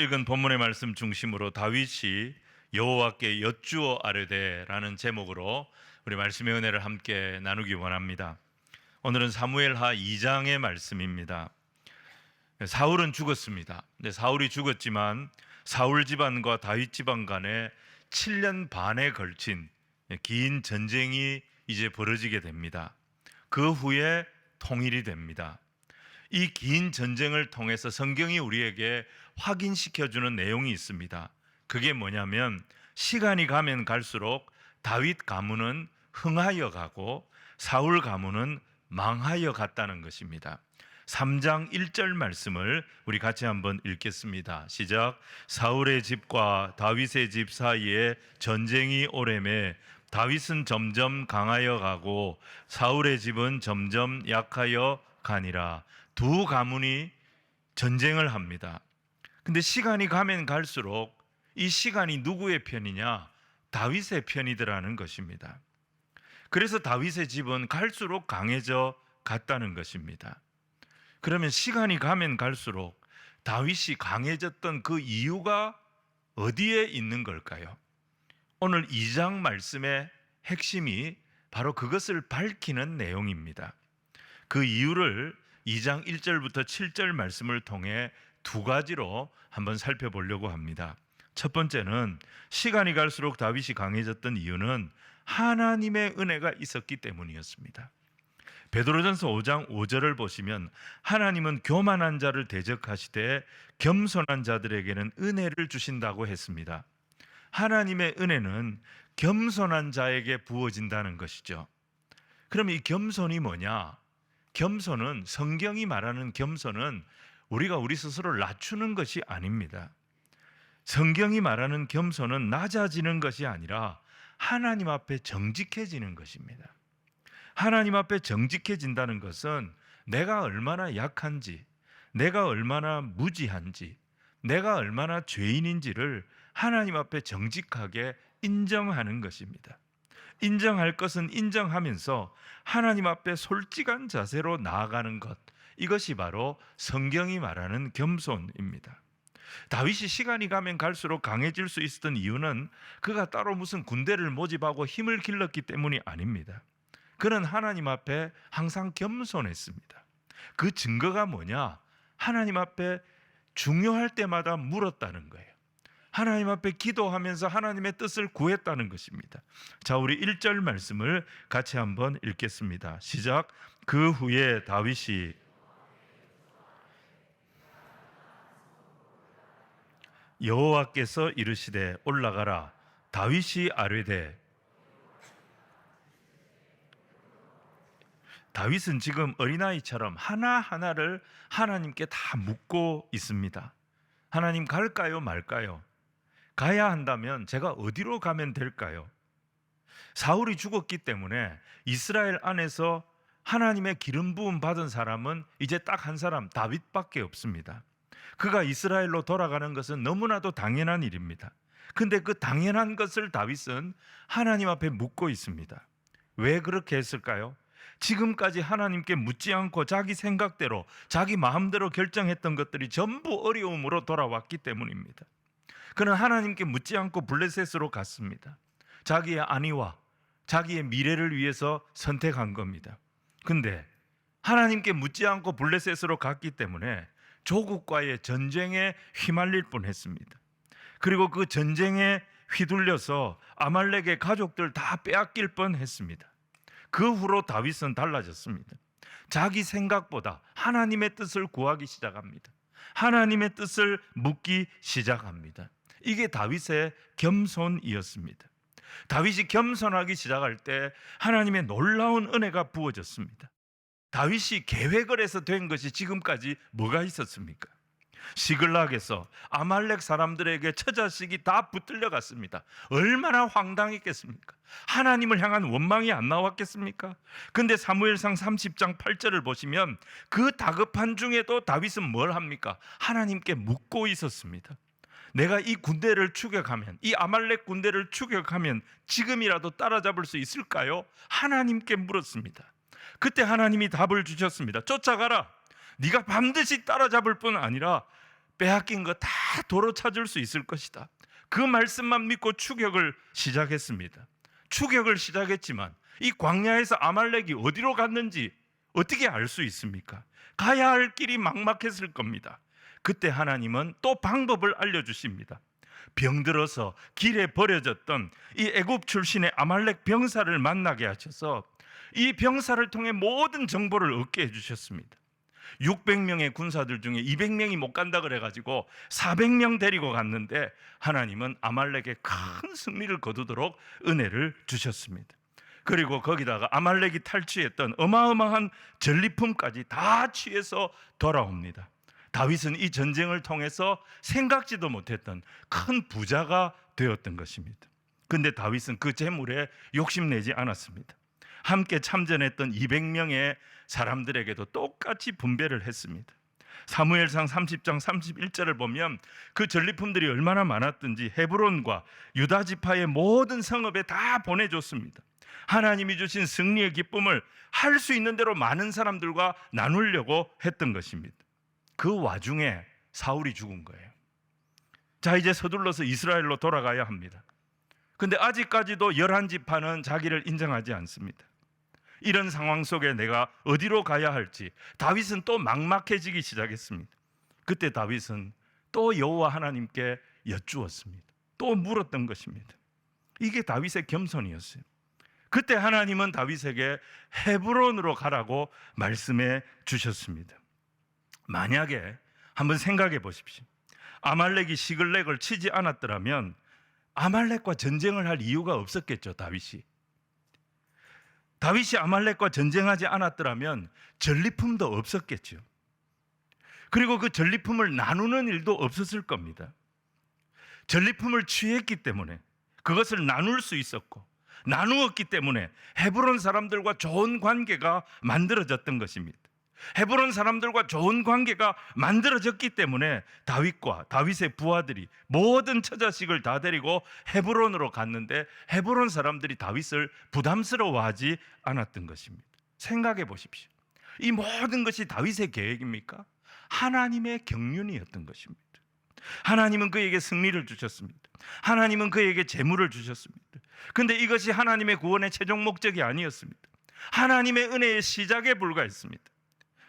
오늘 읽은 본문의 말씀 중심으로 다윗이 여호와께 여쭈어 아뢰되라는 제목으로 우리 말씀의 은혜를 함께 나누기 원합니다. 오늘은 사무엘하 2장의 말씀입니다. 사울은 죽었습니다. 근데 사울이 죽었지만 사울 집안과 다윗 집안 간에 7년 반에 걸친 긴 전쟁이 이제 벌어지게 됩니다. 그 후에 통일이 됩니다. 이 긴 전쟁을 통해서 성경이 우리에게 확인시켜주는 내용이 있습니다. 그게 뭐냐면 시간이 가면 갈수록 다윗 가문은 흥하여 가고 사울 가문은 망하여 갔다는 것입니다. 3장 1절 말씀을 우리 같이 한번 읽겠습니다. 시작. 사울의 집과 다윗의 집 사이에 전쟁이 오래매 다윗은 점점 강하여 가고 사울의 집은 점점 약하여 가니라. 두 가문이 전쟁을 합니다. 근데 시간이 가면 갈수록 이 시간이 누구의 편이냐? 다윗의 편이더라는 것입니다. 그래서 다윗의 집은 갈수록 강해져 갔다는 것입니다. 그러면 시간이 가면 갈수록 다윗이 강해졌던 그 이유가 어디에 있는 걸까요? 오늘 2장 말씀의 핵심이 바로 그것을 밝히는 내용입니다. 그 이유를 2장 1절부터 7절 말씀을 통해 두 가지로 한번 살펴보려고 합니다. 첫 번째는 시간이 갈수록 다윗이 강해졌던 이유는 하나님의 은혜가 있었기 때문이었습니다. 베드로전서 5장 5절을 보시면 하나님은 교만한 자를 대적하시되 겸손한 자들에게는 은혜를 주신다고 했습니다. 하나님의 은혜는 겸손한 자에게 부어진다는 것이죠. 그럼 이 겸손이 뭐냐? 겸손은 성경이 말하는 겸손은 우리가 우리 스스로를 낮추는 것이 아닙니다. 성경이 말하는 겸손은 낮아지는 것이 아니라 하나님 앞에 정직해지는 것입니다. 하나님 앞에 정직해진다는 것은 내가 얼마나 약한지, 내가 얼마나 무지한지, 내가 얼마나 죄인인지를 하나님 앞에 정직하게 인정하는 것입니다. 인정할 것은 인정하면서 하나님 앞에 솔직한 자세로 나아가는 것. 이것이 바로 성경이 말하는 겸손입니다. 다윗이 시간이 가면 갈수록 강해질 수 있었던 이유는 그가 따로 무슨 군대를 모집하고 힘을 길렀기 때문이 아닙니다. 그는 하나님 앞에 항상 겸손했습니다. 그 증거가 뭐냐? 하나님 앞에 중요할 때마다 물었다는 거예요. 하나님 앞에 기도하면서 하나님의 뜻을 구했다는 것입니다. 자, 우리 1절 말씀을 같이 한번 읽겠습니다. 시작. 그 후에 다윗이 여호와께서 이르시되 올라가라 다윗이 아뢰되 다윗은 지금 어린아이처럼 하나하나를 하나님께 다 묻고 있습니다. 하나님 갈까요 말까요? 가야 한다면 제가 어디로 가면 될까요? 사울이 죽었기 때문에 이스라엘 안에서 하나님의 기름 부음 받은 사람은 이제 딱 한 사람 다윗밖에 없습니다. 그가 이스라엘로 돌아가는 것은 너무나도 당연한 일입니다. 근데 그 당연한 것을 다윗은 하나님 앞에 묻고 있습니다. 왜 그렇게 했을까요? 지금까지 하나님께 묻지 않고 자기 생각대로 자기 마음대로 결정했던 것들이 전부 어려움으로 돌아왔기 때문입니다. 그는 하나님께 묻지 않고 블레셋으로 갔습니다. 자기의 안위와 자기의 미래를 위해서 선택한 겁니다. 근데 하나님께 묻지 않고 블레셋으로 갔기 때문에 조국과의 전쟁에 휘말릴 뻔했습니다. 그리고 그 전쟁에 휘둘려서 아말렉의 가족들 다 빼앗길 뻔했습니다. 그 후로 다윗은 달라졌습니다. 자기 생각보다 하나님의 뜻을 구하기 시작합니다. 하나님의 뜻을 묻기 시작합니다. 이게 다윗의 겸손이었습니다. 다윗이 겸손하기 시작할 때 하나님의 놀라운 은혜가 부어졌습니다. 다윗이 계획을 해서 된 것이 지금까지 뭐가 있었습니까? 시글락에서 아말렉 사람들에게 처자식이 다 붙들려 갔습니다. 얼마나 황당했겠습니까? 하나님을 향한 원망이 안 나왔겠습니까? 근데 사무엘상 30장 8절을 보시면 그 다급한 중에도 다윗은 뭘 합니까? 하나님께 묻고 있었습니다. 내가 이 군대를 추격하면 이 아말렉 군대를 추격하면 지금이라도 따라잡을 수 있을까요? 하나님께 물었습니다. 그때 하나님이 답을 주셨습니다. 쫓아가라. 네가 반드시 따라잡을 뿐 아니라 빼앗긴 거 다 도로 찾을 수 있을 것이다. 그 말씀만 믿고 추격을 시작했습니다. 추격을 시작했지만 이 광야에서 아말렉이 어디로 갔는지 어떻게 알 수 있습니까? 가야 할 길이 막막했을 겁니다. 그때 하나님은 또 방법을 알려 주십니다. 병들어서 길에 버려졌던 이 애굽 출신의 아말렉 병사를 만나게 하셔서 이 병사를 통해 모든 정보를 얻게 해 주셨습니다. 600명의 군사들 중에 200명이 못 간다 그래 가지고 400명 데리고 갔는데 하나님은 아말렉에 큰 승리를 거두도록 은혜를 주셨습니다. 그리고 거기다가 아말렉이 탈취했던 어마어마한 전리품까지 다 취해서 돌아옵니다. 다윗은 이 전쟁을 통해서 생각지도 못했던 큰 부자가 되었던 것입니다. 근데 다윗은 그 재물에 욕심내지 않았습니다. 함께 참전했던 200명의 사람들에게도 똑같이 분배를 했습니다. 사무엘상 30장 31절을 보면 그 전리품들이 얼마나 많았든지 헤브론과 유다 지파의 모든 성읍에 다 보내줬습니다. 하나님이 주신 승리의 기쁨을 할 수 있는 대로 많은 사람들과 나누려고 했던 것입니다. 그 와중에 사울이 죽은 거예요. 자, 이제 서둘러서 이스라엘로 돌아가야 합니다. 근데 아직까지도 열한 지파는 자기를 인정하지 않습니다. 이런 상황 속에 내가 어디로 가야 할지 다윗은 또 막막해지기 시작했습니다. 그때 다윗은 또 여호와 하나님께 여쭈었습니다. 또 물었던 것입니다. 이게 다윗의 겸손이었어요. 그때 하나님은 다윗에게 헤브론으로 가라고 말씀해 주셨습니다. 만약에 한번 생각해 보십시오. 아말렉이 시글렉을 치지 않았더라면 아말렉과 전쟁을 할 이유가 없었겠죠, 다윗이. 다윗이 아말렉과 전쟁하지 않았더라면 전리품도 없었겠죠. 그리고 그 전리품을 나누는 일도 없었을 겁니다. 전리품을 취했기 때문에 그것을 나눌 수 있었고 나누었기 때문에 헤브론 사람들과 좋은 관계가 만들어졌던 것입니다. 헤브론 사람들과 좋은 관계가 만들어졌기 때문에 다윗과 다윗의 부하들이 모든 처자식을 다 데리고 헤브론으로 갔는데 헤브론 사람들이 다윗을 부담스러워하지 않았던 것입니다. 생각해 보십시오. 이 모든 것이 다윗의 계획입니까? 하나님의 경륜이었던 것입니다. 하나님은 그에게 승리를 주셨습니다. 하나님은 그에게 재물을 주셨습니다. 근데 이것이 하나님의 구원의 최종 목적이 아니었습니다. 하나님의 은혜의 시작에 불과했습니다.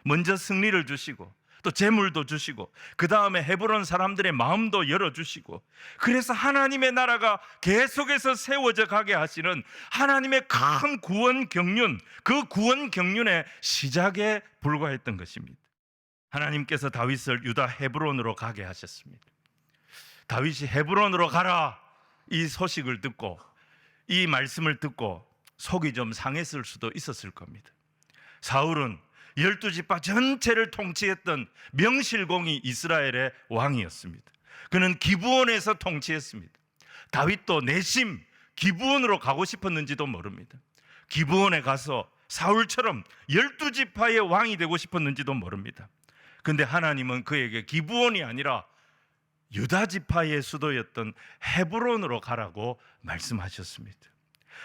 먼저 승리를 주시고 또 재물도 주시고 그 다음에 헤브론 사람들의 마음도 열어주시고 그래서 하나님의 나라가 계속해서 세워져 가게 하시는 하나님의 큰 구원 경륜 그 구원 경륜의 시작에 불과했던 것입니다. 하나님께서 다윗을 유다 헤브론으로 가게 하셨습니다. 다윗이 헤브론으로 가라 이 소식을 듣고 이 말씀을 듣고 속이 좀 상했을 수도 있었을 겁니다. 사울은 열두 지파 전체를 통치했던 명실공히 이스라엘의 왕이었습니다. 그는 기부원에서 통치했습니다. 다윗도 내심 기부원으로 가고 싶었는지도 모릅니다. 기부원에 가서 사울처럼 열두 지파의 왕이 되고 싶었는지도 모릅니다. 근데 하나님은 그에게 기부원이 아니라 유다 지파의 수도였던 헤브론으로 가라고 말씀하셨습니다.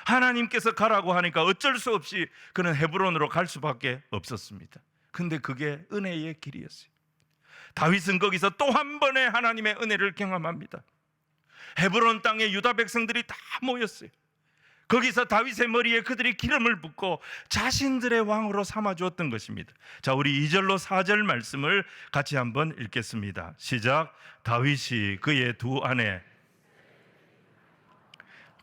하나님께서 가라고 하니까 어쩔 수 없이 그는 헤브론으로 갈 수밖에 없었습니다. 근데 그게 은혜의 길이었어요. 다윗은 거기서 또 한 번의 하나님의 은혜를 경험합니다. 헤브론 땅에 유다 백성들이 다 모였어요. 거기서 다윗의 머리에 그들이 기름을 붓고 자신들의 왕으로 삼아 주었던 것입니다. 자, 우리 2절로 4절 말씀을 같이 한번 읽겠습니다. 시작. 다윗이 그의 두 아내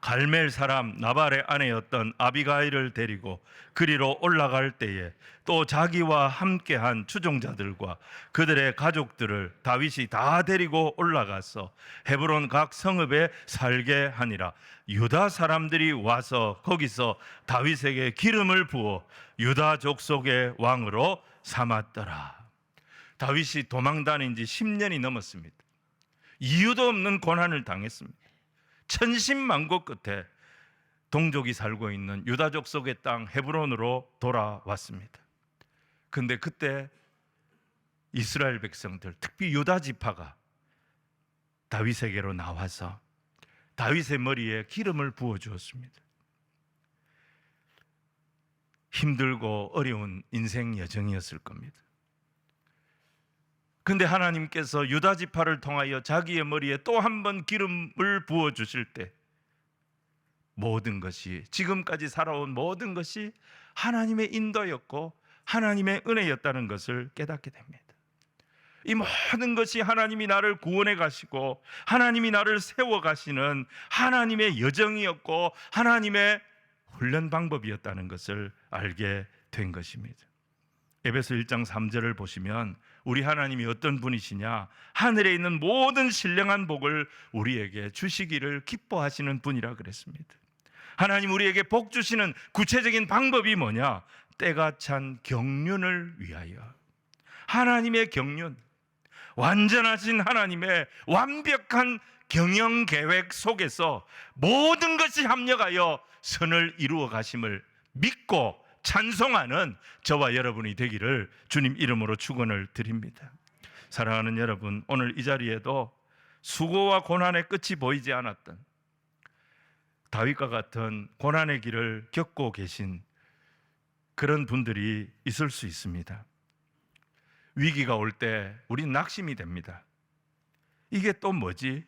갈멜 사람 나발의 아내였던 아비가일을 데리고 그리로 올라갈 때에 또 자기와 함께한 추종자들과 그들의 가족들을 다윗이 다 데리고 올라가서 헤브론 각 성읍에 살게 하니라. 유다 사람들이 와서 거기서 다윗에게 기름을 부어 유다 족속의 왕으로 삼았더라. 다윗이 도망 다닌 지 10년이 넘었습니다. 이유도 없는 고난을 당했습니다 천신만고 끝에 동족이 살고 있는 유다족 속의 땅 헤브론으로 돌아왔습니다. 근데 그때 이스라엘 백성들, 특히 유다 지파가 다윗에게로 나와서 다윗의 머리에 기름을 부어 주었습니다. 힘들고 어려운 인생 여정이었을 겁니다. 근데 하나님께서 유다 지파를 통하여 자기의 머리에 또 한 번 기름을 부어 주실 때 모든 것이 지금까지 살아온 모든 것이 하나님의 인도였고 하나님의 은혜였다는 것을 깨닫게 됩니다. 이 모든 것이 하나님이 나를 구원해 가시고 하나님이 나를 세워 가시는 하나님의 여정이었고 하나님의 훈련 방법이었다는 것을 알게 된 것입니다. 에베소 1장 3절을 보시면 우리 하나님이 어떤 분이시냐? 하늘에 있는 모든 신령한 복을 우리에게 주시기를 기뻐하시는 분이라 그랬습니다. 하나님 우리에게 복 주시는 구체적인 방법이 뭐냐? 때가 찬 경륜을 위하여. 하나님의 경륜. 완전하신 하나님의 완벽한 경영 계획 속에서 모든 것이 합력하여 선을 이루어 가심을 믿고 찬송하는 저와 여러분이 되기를 주님 이름으로 축원을 드립니다. 사랑하는 여러분, 오늘 이 자리에도 수고와 고난의 끝이 보이지 않았던 다윗과 같은 고난의 길을 겪고 계신 그런 분들이 있을 수 있습니다. 위기가 올 때 우린 낙심이 됩니다. 이게 또 뭐지?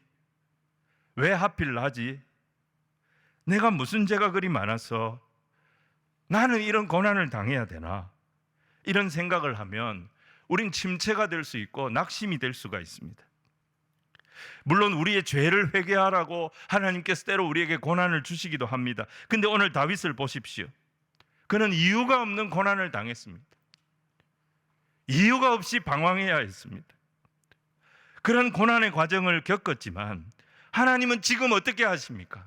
왜 하필 나지? 내가 무슨 죄가 그리 많아서 나는 이런 고난을 당해야 되나? 이런 생각을 하면 우린 침체가 될 수 있고 낙심이 될 수가 있습니다. 물론 우리의 죄를 회개하라고 하나님께서 때로 우리에게 고난을 주시기도 합니다. 근데 오늘 다윗을 보십시오. 그는 이유가 없는 고난을 당했습니다. 이유가 없이 방황해야 했습니다. 그런 고난의 과정을 겪었지만 하나님은 지금 어떻게 하십니까?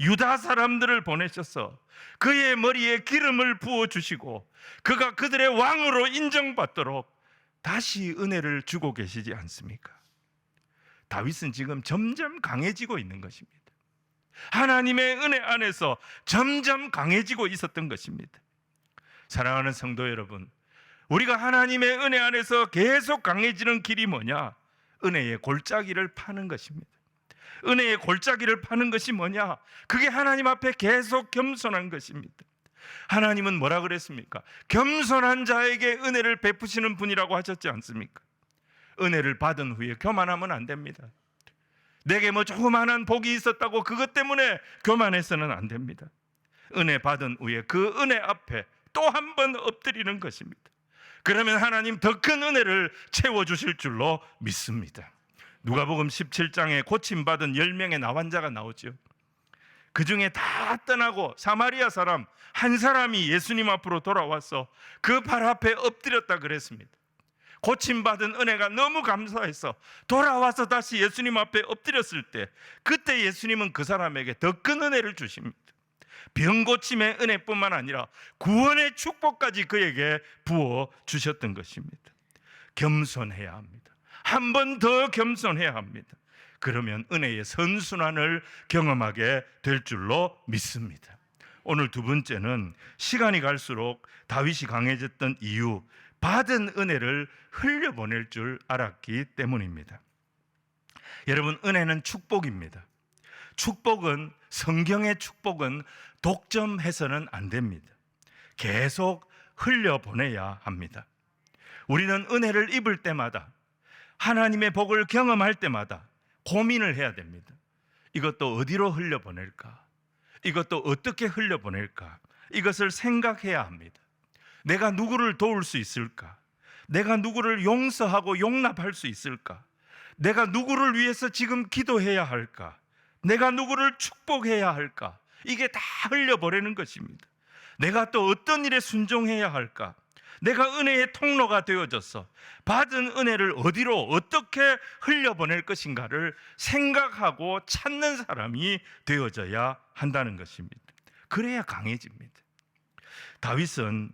유다 사람들을 보내셔서 그의 머리에 기름을 부어 주시고 그가 그들의 왕으로 인정받도록 다시 은혜를 주고 계시지 않습니까? 다윗은 지금 점점 강해지고 있는 것입니다. 하나님의 은혜 안에서 점점 강해지고 있었던 것입니다. 사랑하는 성도 여러분, 우리가 하나님의 은혜 안에서 계속 강해지는 길이 뭐냐? 은혜의 골짜기를 파는 것입니다. 은혜의 골짜기를 파는 것이 뭐냐? 그게 하나님 앞에 계속 겸손한 것입니다. 하나님은 뭐라 그랬습니까? 겸손한 자에게 은혜를 베푸시는 분이라고 하셨지 않습니까? 은혜를 받은 후에 교만하면 안 됩니다. 내게 뭐 조그만한 복이 있었다고 그것 때문에 교만해서는 안 됩니다. 은혜 받은 후에 그 은혜 앞에 또 한 번 엎드리는 것입니다. 그러면 하나님 더 큰 은혜를 채워 주실 줄로 믿습니다. 누가복음 17장에 고침 받은 10명의 나환자가 나오죠. 그 중에 다 떠나고 사마리아 사람 한 사람이 예수님 앞으로 돌아와서 그 발 앞에 엎드렸다 그랬습니다. 고침 받은 은혜가 너무 감사해서 돌아와서 다시 예수님 앞에 엎드렸을 때 그때 예수님은 그 사람에게 더 큰 은혜를 주십니다. 병 고침의 은혜뿐만 아니라 구원의 축복까지 그에게 부어 주셨던 것입니다. 겸손해야 합니다. 한 번 더 겸손해야 합니다. 그러면 은혜의 선순환을 경험하게 될 줄로 믿습니다. 오늘 두 번째는 시간이 갈수록 다윗이 강해졌던 이유, 받은 은혜를 흘려보낼 줄 알았기 때문입니다. 여러분, 은혜는 축복입니다. 축복은, 성경의 축복은 독점해서는 안 됩니다. 계속 흘려보내야 합니다. 우리는 은혜를 입을 때마다 하나님의 복을 경험할 때마다 고민을 해야 됩니다. 이것도 어디로 흘려보낼까? 이것도 어떻게 흘려보낼까? 이것을 생각해야 합니다. 내가 누구를 도울 수 있을까? 내가 누구를 용서하고 용납할 수 있을까? 내가 누구를 위해서 지금 기도해야 할까? 내가 누구를 축복해야 할까? 이게 다 흘려보내는 것입니다. 내가 또 어떤 일에 순종해야 할까? 내가 은혜의 통로가 되어져서 받은 은혜를 어디로 어떻게 흘려보낼 것인가를 생각하고 찾는 사람이 되어져야 한다는 것입니다. 그래야 강해집니다. 다윗은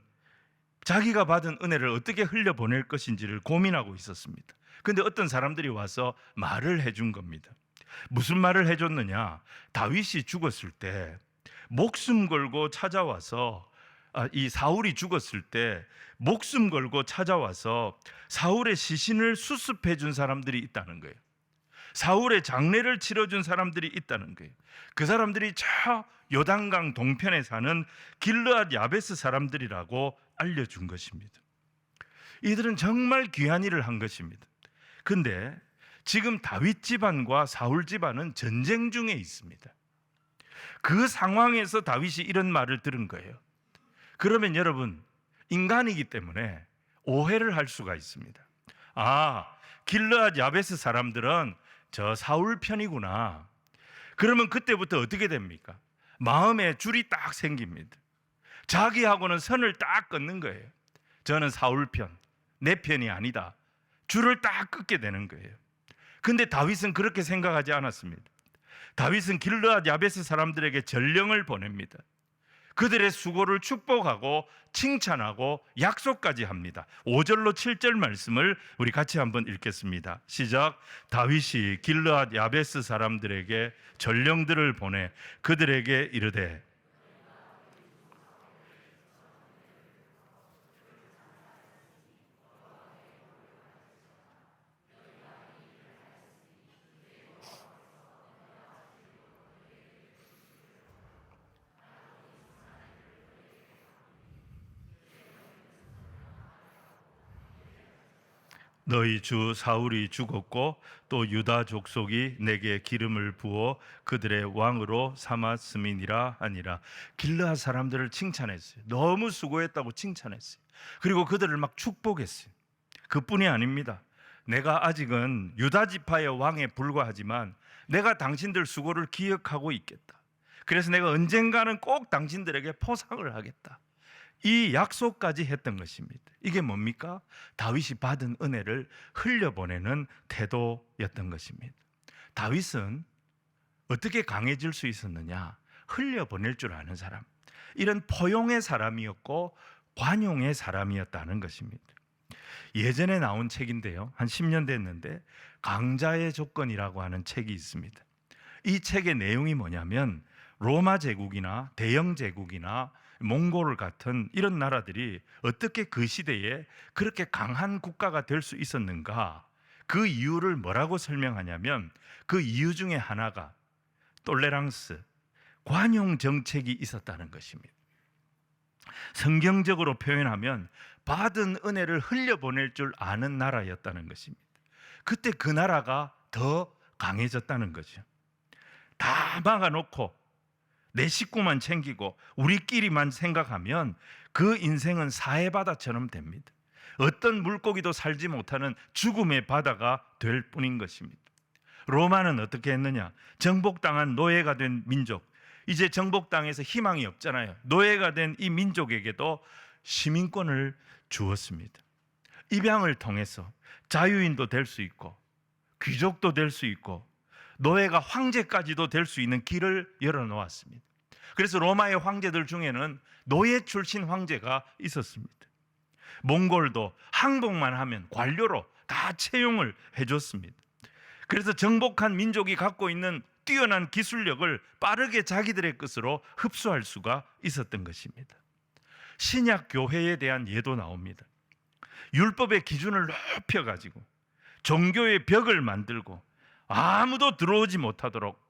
자기가 받은 은혜를 어떻게 흘려보낼 것인지를 고민하고 있었습니다. 근데 어떤 사람들이 와서 말을 해준 겁니다. 무슨 말을 해줬느냐? 다윗이 죽었을 때 목숨 걸고 찾아와서 아, 이 사울이 죽었을 때 목숨 걸고 찾아와서 사울의 시신을 수습해 준 사람들이 있다는 거예요. 사울의 장례를 치러 준 사람들이 있다는 거예요. 그 사람들이 저 요단강 동편에 사는 길르앗 야베스 사람들이라고 알려준 것입니다. 이들은 정말 귀한 일을 한 것입니다. 근데 지금 다윗 집안과 사울 집안은 전쟁 중에 있습니다. 그 상황에서 다윗이 이런 말을 들은 거예요. 그러면 여러분 인간이기 때문에 오해를 할 수가 있습니다. 아, 길르앗 야베스 사람들은 저 사울 편이구나. 그러면 그때부터 어떻게 됩니까? 마음에 줄이 딱 생깁니다. 자기하고는 선을 딱 끊는 거예요. 저는 사울 편, 내 편이 아니다. 줄을 딱 끊게 되는 거예요. 근데 다윗은 그렇게 생각하지 않았습니다. 다윗은 길르앗 야베스 사람들에게 전령을 보냅니다. 그들의 수고를 축복하고 칭찬하고 약속까지 합니다. 5절로 7절 말씀을 우리 같이 한번 읽겠습니다. 시작. 다윗이 길르앗 야베스 사람들에게 전령들을 보내 그들에게 이르되 너희 주 사울이 죽었고 또 유다 족속이 내게 기름을 부어 그들의 왕으로 삼았음이니라 하니라 길르앗 사람들을 칭찬했어요. 너무 수고했다고 칭찬했어요. 그리고 그들을 막 축복했어요. 그뿐이 아닙니다. 내가 아직은 유다 지파의 왕에 불과하지만 내가 당신들 수고를 기억하고 있겠다. 그래서 내가 언젠가는 꼭 당신들에게 포상을 하겠다. 이 약속까지 했던 것입니다. 이게 뭡니까? 다윗이 받은 은혜를 흘려보내는 태도였던 것입니다. 다윗은 어떻게 강해질 수 있었느냐? 흘려보낼 줄 아는 사람. 이런 포용의 사람이었고 관용의 사람이었다는 것입니다. 예전에 나온 책인데요. 한 10년 됐는데 강자의 조건이라고 하는 책이 있습니다. 이 책의 내용이 뭐냐면 로마 제국이나 대영 제국이나 몽골 같은 이런 나라들이 어떻게 그 시대에 그렇게 강한 국가가 될 수 있었는가? 그 이유를 뭐라고 설명하냐면 그 이유 중에 하나가 톨레랑스, 관용 정책이 있었다는 것입니다. 성경적으로 표현하면 받은 은혜를 흘려보낼 줄 아는 나라였다는 것입니다. 그때 그 나라가 더 강해졌다는 거죠. 다 막아놓고 내 식구만 챙기고 우리끼리만 생각하면 그 인생은 사해바다처럼 됩니다. 어떤 물고기도 살지 못하는 죽음의 바다가 될 뿐인 것입니다. 로마는 어떻게 했느냐? 정복당한 노예가 된 민족. 이제 정복당해서 희망이 없잖아요. 노예가 된 이 민족에게도 시민권을 주었습니다. 입양을 통해서 자유인도 될 수 있고 귀족도 될 수 있고 노예가 황제까지도 될 수 있는 길을 열어 놓았습니다. 그래서 로마의 황제들 중에는 노예 출신 황제가 있었습니다. 몽골도 항복만 하면 관료로 다 채용을 해줬습니다. 그래서 정복한 민족이 갖고 있는 뛰어난 기술력을 빠르게 자기들의 것으로 흡수할 수가 있었던 것입니다. 신약 교회에 대한 예도 나옵니다. 율법의 기준을 높여 가지고 종교의 벽을 만들고 아무도 들어오지 못하도록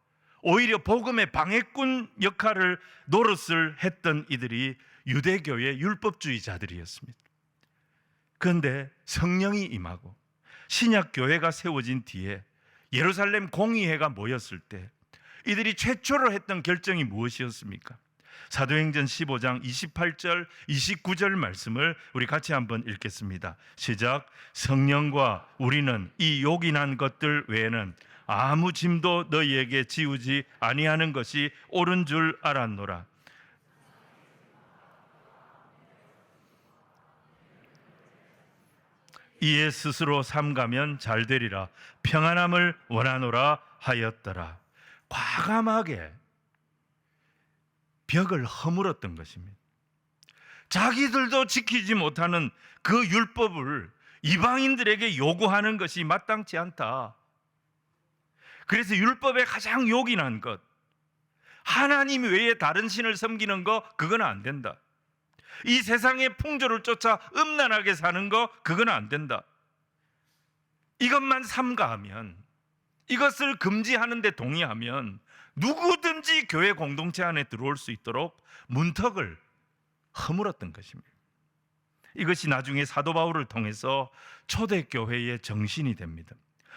오히려 복음의 방해꾼 역할을 노릇을 했던 이들이 유대교의 율법주의자들이었습니다. 그런데 성령이 임하고 신약 교회가 세워진 뒤에 예루살렘 공의회가 모였을 때 이들이 최초로 했던 결정이 무엇이었습니까? 사도행전 15장 28절 29절 말씀을 우리 같이 한번 읽겠습니다. 시작. 성령과 우리는 이 요긴한 것들 외에는 아무 짐도 너희에게 지우지 아니하는 것이 옳은 줄 알았노라. 이에 스스로 삼가면 잘 되리라 평안함을 원하노라 하였더라. 과감하게 벽을 허물었던 것입니다. 자기들도 지키지 못하는 그 율법을 이방인들에게 요구하는 것이 마땅치 않다. 그래서 율법의 가장 요긴한 것, 하나님 외에 다른 신을 섬기는 거, 그건 안 된다. 이 세상의 풍조를 쫓아 음란하게 사는 거, 그건 안 된다. 이것만 삼가하면, 이것을 금지하는데 동의하면 누구든지 교회 공동체 안에 들어올 수 있도록 문턱을 허물었던 것입니다. 이것이 나중에 사도 바울을 통해서 초대교회의 정신이 됩니다.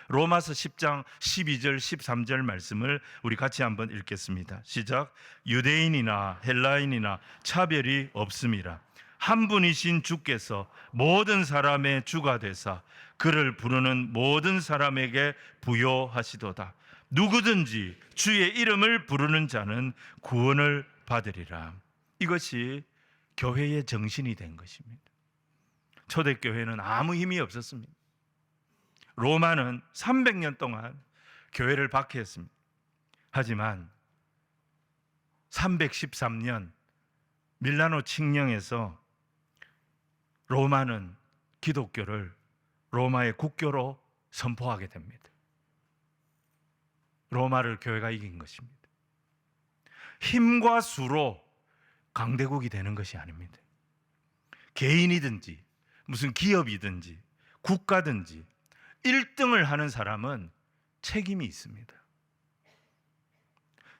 로마서 10장 12절 13절 말씀을 우리 같이 한번 읽겠습니다. 시작. 유대인이나 헬라인이나 차별이 없음이라. 한 분이신 주께서 모든 사람의 주가 되사 그를 부르는 모든 사람에게 부여하시도다. 누구든지 주의 이름을 부르는 자는 구원을 받으리라. 이것이 교회의 정신이 된 것입니다. 초대교회는 아무 힘이 없었습니다. 로마는 300년 동안 교회를 박해했습니다. 하지만 313년 밀라노 칙령에서 로마는 기독교를 로마의 국교로 선포하게 됩니다. 로마를 교회가 이긴 것입니다. 힘과 수로 강대국이 되는 것이 아닙니다. 개인이든지 무슨 기업이든지 국가든지 1등을 하는 사람은 책임이 있습니다.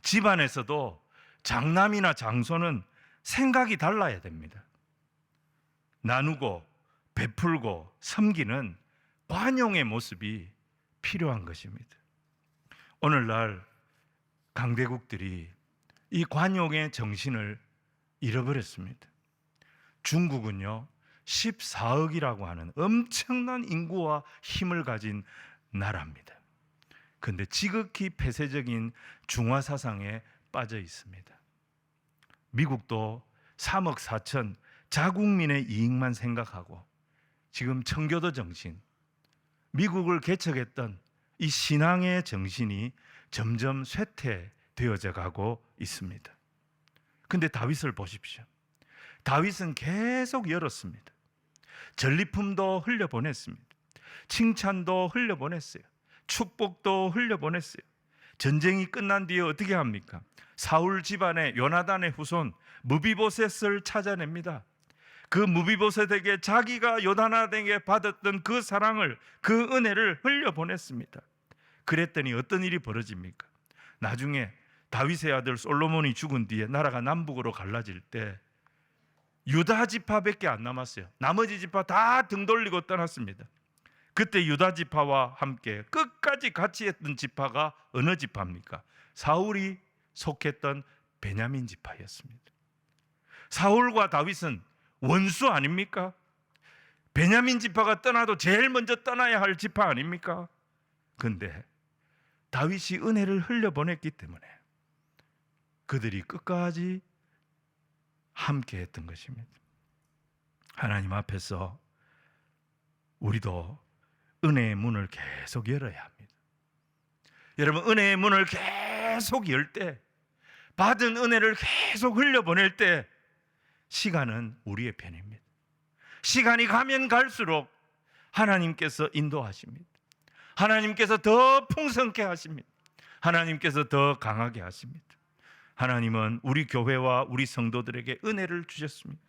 집안에서도 장남이나 장손은 생각이 달라야 됩니다. 나누고 베풀고 섬기는 관용의 모습이 필요한 것입니다. 오늘날 강대국들이 이 관용의 정신을 잃어버렸습니다. 중국은요, 14억이라고 하는 엄청난 인구와 힘을 가진 나라입니다. 근데 지극히 폐쇄적인 중화 사상에 빠져 있습니다. 미국도 3억 4천 자국민의 이익만 생각하고 지금 청교도 정신, 미국을 개척했던 이 신앙의 정신이 점점 쇠퇴되어져 가고 있습니다. 근데 다윗을 보십시오. 다윗은 계속 열었습니다. 전리품도 흘려보냈습니다. 칭찬도 흘려보냈어요. 축복도 흘려보냈어요. 전쟁이 끝난 뒤에 어떻게 합니까? 사울 집안의 요나단의 후손 무비보셋을 찾아냅니다. 그 무비보셋에게 자기가 요나단에게 받았던 그 사랑을 그 은혜를 흘려보냈습니다. 그랬더니 어떤 일이 벌어집니까? 나중에 다윗의 아들 솔로몬이 죽은 뒤에 나라가 남북으로 갈라질 때 유다 지파밖에 안 남았어요. 나머지 지파 다 등 돌리고 떠났습니다. 그때 유다 지파와 함께 끝까지 같이 했던 지파가 어느 지파입니까? 사울이 속했던 베냐민 지파였습니다. 사울과 다윗은 원수 아닙니까? 베냐민 지파가 떠나도 제일 먼저 떠나야 할 지파 아닙니까? 근데 다윗이 은혜를 흘려보냈기 때문에 그들이 끝까지 함께 했던 것입니다. 하나님 앞에서 우리도 은혜의 문을 계속 열어야 합니다. 여러분, 은혜의 문을 계속 열 때, 받은 은혜를 계속 흘려보낼 때, 시간은 우리의 편입니다. 시간이 가면 갈수록 하나님께서 인도하십니다. 하나님께서 더 풍성케 하십니다. 하나님께서 더 강하게 하십니다. 하나님은 우리 교회와 우리 성도들에게 은혜를 주셨습니다.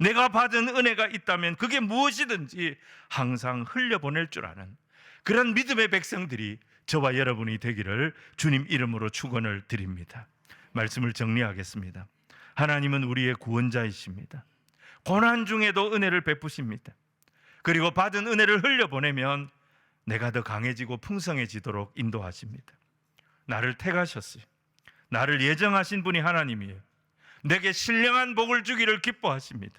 내가 받은 은혜가 있다면 그게 무엇이든지 항상 흘려보낼 줄 아는 그런 믿음의 백성들이 저와 여러분이 되기를 주님 이름으로 축원을 드립니다. 말씀을 정리하겠습니다. 하나님은 우리의 구원자이십니다. 고난 중에도 은혜를 베푸십니다. 그리고 받은 은혜를 흘려보내면 내가 더 강해지고 풍성해지도록 인도하십니다. 나를 택하셨어요. 나를 예정하신 분이 하나님이에요. 내게 신령한 복을 주기를 기뻐하십니다.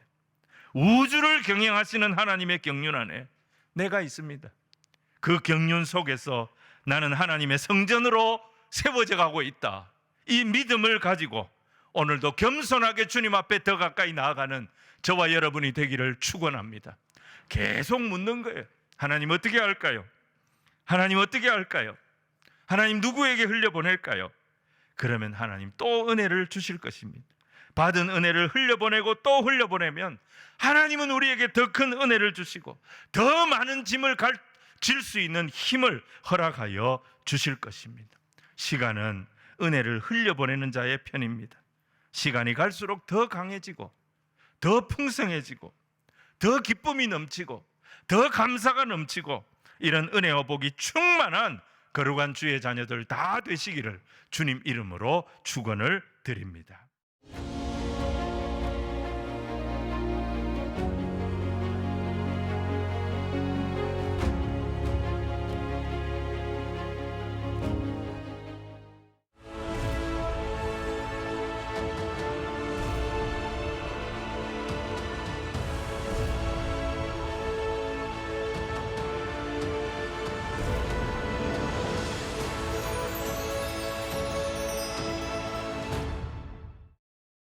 우주를 경영하시는 하나님의 경륜 안에 내가 있습니다. 그 경륜 속에서 나는 하나님의 성전으로 세워져 가고 있다. 이 믿음을 가지고 오늘도 겸손하게 주님 앞에 더 가까이 나아가는 저와 여러분이 되기를 축원합니다. 계속 묻는 거예요. 하나님 어떻게 할까요? 하나님 어떻게 할까요? 하나님 누구에게 흘려보낼까요? 그러면 하나님 또 은혜를 주실 것입니다. 받은 은혜를 흘려보내고 또 흘려보내면 하나님은 우리에게 더 큰 은혜를 주시고 더 많은 짐을 질수 있는 힘을 허락하여 주실 것입니다. 시간은 은혜를 흘려보내는 자의 편입니다. 시간이 갈수록 더 강해지고 더 풍성해지고 더 기쁨이 넘치고 더 감사가 넘치고 이런 은혜와 복이 충만한 거룩한 주의 자녀들 다 되시기를 주님 이름으로 축원을 드립니다.